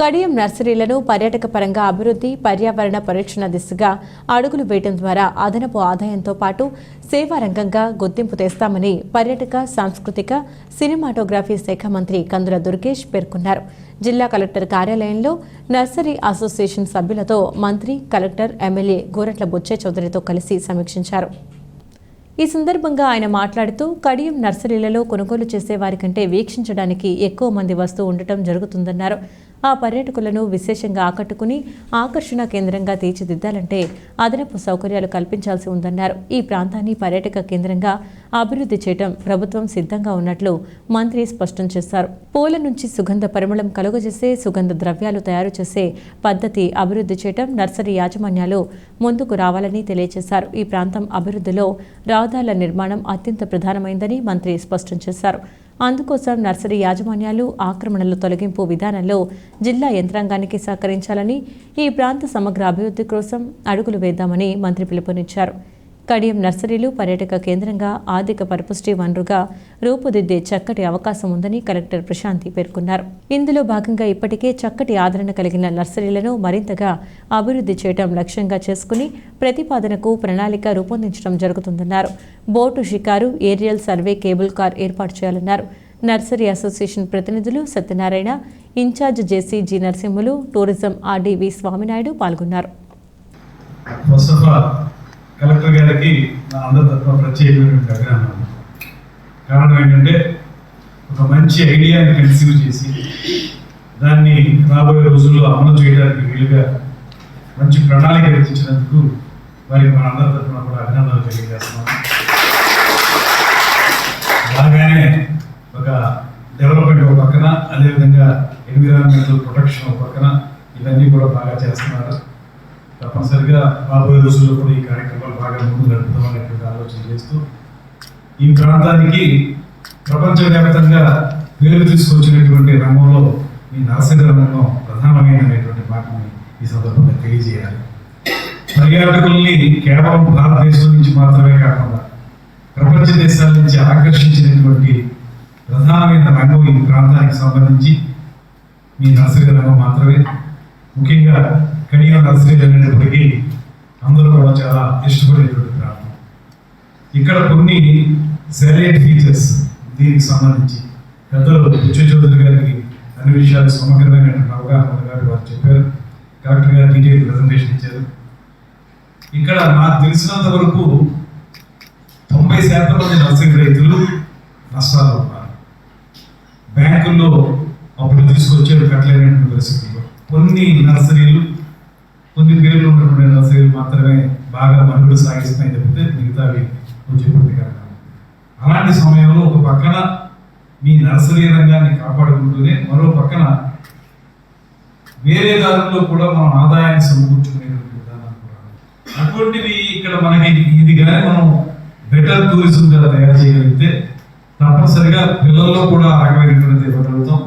కడియం నర్సరీలను పర్యాటక పరంగా అభివృద్ధి పర్యావరణ పరిరక్షణ దిశగా అడుగులు వేయడం ద్వారా అదనపు ఆదాయంతో పాటు సేవా రంగంగా గుర్తింపు తెస్తామని పర్యాటక సాంస్కృతిక సినిమాటోగ్రఫీ శాఖ మంత్రి కందుల దుర్గేష్ పేర్కొన్నారు. జిల్లా కలెక్టర్ కార్యాలయంలో నర్సరీ అసోసియేషన్ సభ్యులతో మంత్రి కలెక్టర్ ఎమ్మెల్యే గోరట్ల బుచ్చే చౌదరితో కలిసి సమీక్షించారు. ఈ సందర్భంగా ఆయన మాట్లాడుతూ కడియం నర్సరీలలో కొనుగోలు చేసే వారి కంటే వీక్షించడానికి ఎక్కువ మంది వస్తూ ఉండటం జరుగుతుందన్నారు. ఆ పర్యాటకులను విశేషంగా ఆకట్టుకుని ఆకర్షణ కేంద్రంగా తీర్చిదిద్దాలంటే అదనపు సౌకర్యాలు కల్పించాల్సి ఉందన్నారు. ఈ ప్రాంతాన్ని పర్యాటక కేంద్రంగా అభివృద్ధి చేయడం ప్రభుత్వం సిద్ధంగా ఉన్నట్లు మంత్రి స్పష్టం చేశారు. పూల నుంచి సుగంధ పరిమళం కలుగజేసే సుగంధ ద్రవ్యాలు తయారు చేసే పద్ధతి అభివృద్ధి చేయడం నర్సరీ యాజమాన్యాలు ముందుకు రావాలని తెలియజేశారు. ఈ ప్రాంతం అభివృద్ధిలో రహదారుల నిర్మాణం అత్యంత ప్రధానమైందని మంత్రి స్పష్టం చేశారు. అందుకోసం నర్సరీ యాజమాన్యాలు ఆక్రమణల తొలగింపు విధానంలో జిల్లా యంత్రాంగానికి సహకరించాలని ఈ ప్రాంత సమగ్ర అభివృద్ధి కోసం అడుగులు వేద్దామని మంత్రి పిలుపునిచ్చారు. కడియం నర్సరీలు పర్యాటక కేంద్రంగా ఆర్థిక పరపుష్టి వనరుగా రూపుదిద్దే చక్కటి అవకాశం ఉందని కలెక్టర్ ప్రశాంతి పేర్కొన్నారు. ఇందులో భాగంగా ఇప్పటికే చక్కటి ఆదరణ కలిగిన నర్సరీలను మరింతగా అభివృద్ధి చేయడం లక్ష్యంగా చేసుకుని ప్రతిపాదనకు ప్రణాళిక రూపొందించడం జరుగుతుందన్నారు. బోటు షికారు ఏరియల్ సర్వే కేబుల్ కార్ ఏర్పాటు చేయాలన్నారు. నర్సరీ అసోసియేషన్ ప్రతినిధులు Satyanarayana incharge JC G Narasimhulu tourism RDO Swaminaidu పాల్గొన్నారు. కలెక్టర్ గారికి నా అందరి తరఫున ప్రత్యేకమైనటువంటి అభినందనలు కారణం ఏంటంటే ఒక మంచి ఐడియాని కన్సీవ్ చేసి దాన్ని రాబోయే రోజుల్లో అమలు చేయడానికి వీలుగా మంచి ప్రణాళిక రచించినందుకు వారికి మన అందరి తరఫున కూడా అభినందనలు తెలియజేస్తున్నాం అలాగానే ఒక డెవలప్మెంట్ ఒక పక్కన అదేవిధంగా ఎన్విరాన్మెంటల్ ప్రొటెక్షన్ ఒక పక్కన ఇవన్నీ కూడా బాగా చేస్తున్నారు. తప్పనిసరిగా రాబోయే రోజుల్లో కూడా ఈ కార్యక్రమాలు బాగా ముందు నడుపుతాం అనేటువంటి ఆలోచన చేస్తూ ఈ ప్రాంతానికి ప్రపంచవ్యాప్తంగా పేరు తీసుకొచ్చినటువంటి రంగంలో ఈ నరసింహ రంగం ప్రధానమైనటువంటి మాటని ఈ సందర్భంగా తెలియజేయాలి. పర్యాటకుల్ని కేవలం భారతదేశం నుంచి మాత్రమే కాకుండా ప్రపంచ దేశాల నుంచి ఆకర్షించినటువంటి ప్రధానమైన రంగం ఈ ప్రాంతానికి సంబంధించి మీ నరసింహ రంగం మాత్రమే. ముఖ్యంగా కడియం నర్సరీ జరిగినప్పటికీ అందరూ కూడా చాలా ఇష్టపడేటువంటి ప్రాంతం ఇక్కడ కొన్ని సెలైట్ ఫీచర్స్ దీనికి సంబంధించి పెద్దలు విజయ చౌదరి గారికి అన్ని విషయాలు సమగ్రమైనటువంటి అవగాహన ఉంది వారు చెప్పారు. డాక్టర్ గారు డీటెయిల్ ప్రజెంటేషన్ ఇచ్చారు. ఇక్కడ నాకు తెలిసినంత వరకు తొంభై శాతం మంది నర్సరీ రైతులు నష్టాలు ఉన్నారు. బ్యాంకుల్లో అప్పుడు తీసుకొచ్చారు కట్టలేనటువంటి పరిస్థితుల్లో కొన్ని నర్సరీలు కొన్ని పేర్లు ఉన్నటువంటి నర్సరీలు మాత్రమే బాగా మనుగడ సాగిస్తున్నాయి చెప్తే మిగతావి కొంచెం ఇబ్బందికరంగా అలాంటి సమయంలో ఒక పక్కన మీ నర్సరీ రంగాన్ని కాపాడుకుంటూనే మరో పక్కన వేరే దారుల్లో కూడా మనం ఆదాయాన్ని సమకూర్చుకునేటువంటి విధానం కూడా అటువంటివి ఇక్కడ మనకి ఇది కానీ మనం బెటర్ టూరిజం గా తయారు చేయగలిగితే తప్పనిసరిగా పిల్లల్లో కూడా ఆ రకమైనటువంటి ఇవ్వగలుగుతాం